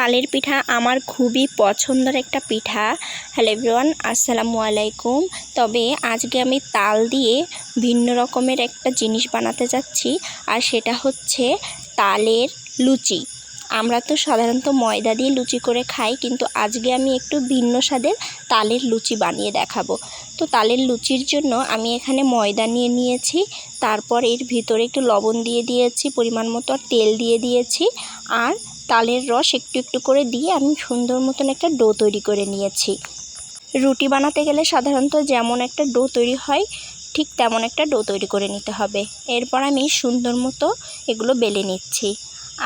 তালের পিঠা আমার খুবই পছন্দের একটা পিঠা। হ্যালো এভরিওয়ান আসসালামু আলাইকুম। তবে আজকে আমি তাল দিয়ে ভিন্ন রকমের একটা জিনিস বানাতে যাচ্ছি, আর সেটা হচ্ছে তালের লুচি। আমরা তো সাধারণত ময়দা দিয়ে লুচি করে খাই, কিন্তু আজকে আমি একটু ভিন্ন স্বাদের তালের লুচি বানিয়ে দেখাবো। তো তালের লুচির জন্য আমি এখানে ময়দা নিয়ে নিয়েছি, তারপর এর ভিতরে একটু লবণ দিয়ে দিয়েছি, পরিমাণ মতো আর তেল দিয়ে দিয়েছি, আর তালের রস একটু একটু করে দিয়ে আমি সুন্দর মতন একটা ডো তৈরি করে নিয়েছি। রুটি বানাতে গেলে সাধারণত যেমন একটা ডো তৈরি হয়, ঠিক তেমন একটা ডো তৈরি করে নিতে হবে। এরপর আমি সুন্দর মতো এগুলো বেলে নিচ্ছি।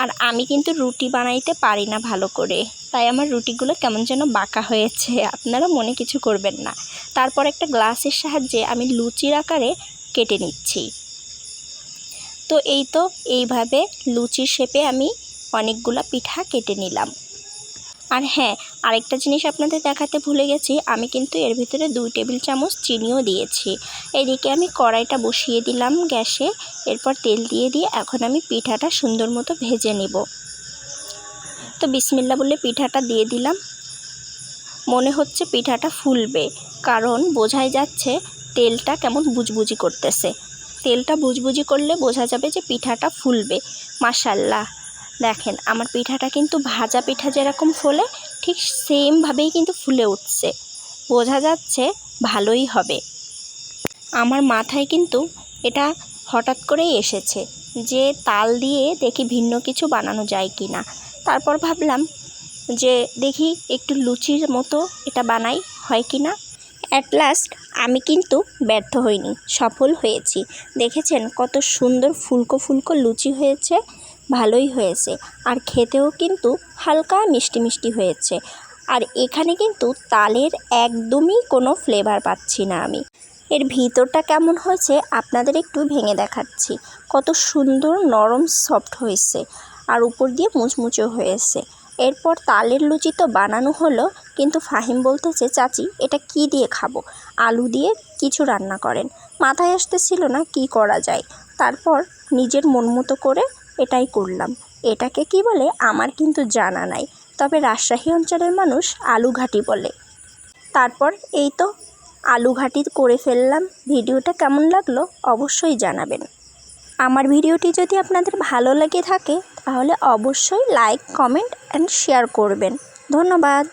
আর আমি কিন্তু রুটি বানাইতে পারি না ভালো করে। তাই আমার রুটিগুলো কেমন যেন বাঁকা হয়েছে, আপনারা মনে কিছু করবেন না। তারপর একটা গ্লাসের সাহায্যে আমি লুচির আকারে কেটে নিচ্ছি। তো এই তো, এইভাবে লুচির শেপে আমি অনেকগুলো পিঠা কেটে নিলাম। আর হ্যাঁ আরেকটা জিনিস আপনাদের দেখাতে ভুলে গেছি, আমি কিন্তু এর ভিতরে দুই টেবিল চামচ চিনিও দিয়েছি। এদিকে আমি কড়াইটা বসিয়ে দিলাম গ্যাসে, এরপর তেল দিয়ে দিয়ে এখন আমি পিঠাটা সুন্দর মতো ভেজে নেব। তো বিসমিল্লা বলে পিঠাটা দিয়ে দিলাম। মনে হচ্ছে পিঠাটা ফুলবে, কারণ বোঝাই যাচ্ছে তেলটা কেমন বুজবুজি করতেছে। তেলটা বুজবুজি করলে বোঝা যাবে যে পিঠাটা ফুলবে মাসাল্লাহ দেখেন, আমার পিঠাটা কিন্তু ভাজা পিঠা যেরকম ফোলে, ঠিক সেমভাবেই কিন্তু ফুলে উঠছে। বোঝা যাচ্ছে ভালোই হবে। আমার মাথায় কিন্তু এটা হঠাৎ করেই এসেছে যে তাল দিয়ে দেখি ভিন্ন কিছু বানানো যায় কি না তারপর ভাবলাম যে দেখি একটু লুচির মতো এটা বানাই, হয় কি না অ্যাট লাস্ট আমি কিন্তু ব্যর্থ হইনি, সফল হয়েছি। দেখেছেন কত সুন্দর ফুলকো ফুলকো লুচি হয়েছে। ভালোই হয়েছে। আর খেতেও কিন্তু হালকা মিষ্টি মিষ্টি হয়েছে। আর এখানে কিন্তু তালের একদমই কোনো ফ্লেভার পাচ্ছি না আমি। এর ভিতরটা কেমন হয়েছে আপনাদের একটু ভেঙে দেখাচ্ছি। কত সুন্দর নরম সফট হয়েছে। আর উপর দিয়ে মুচমুচে হয়েছে। এরপর তালের লুচি তো বানানো হলো, কিন্তু ফাহিম বলতেছে, চাচি, এটা কি দিয়ে খাব? আলু দিয়ে কিছু রান্না করেন। মাথায় আসতেছিল না কি করা যায়। তারপর নিজের মন মতো করে এটাই করলাম। এটাকে কি বলে? আমার কিন্তু জানা নাই। তবে রাজশাহী অঞ্চলের মানুষ আলু ঘাটি বলে। তারপর এই তো আলু ঘাটি করে ফেললাম। ভিডিওটা কেমন লাগল অবশ্যই জানাবেন। আমার ভিডিওটি যদি আপনাদের ভালো লেগে থাকে, তাহলে অবশ্যই লাইক, কমেন্ট অ্যান্ড শেয়ার করবেন। ধন্যবাদ।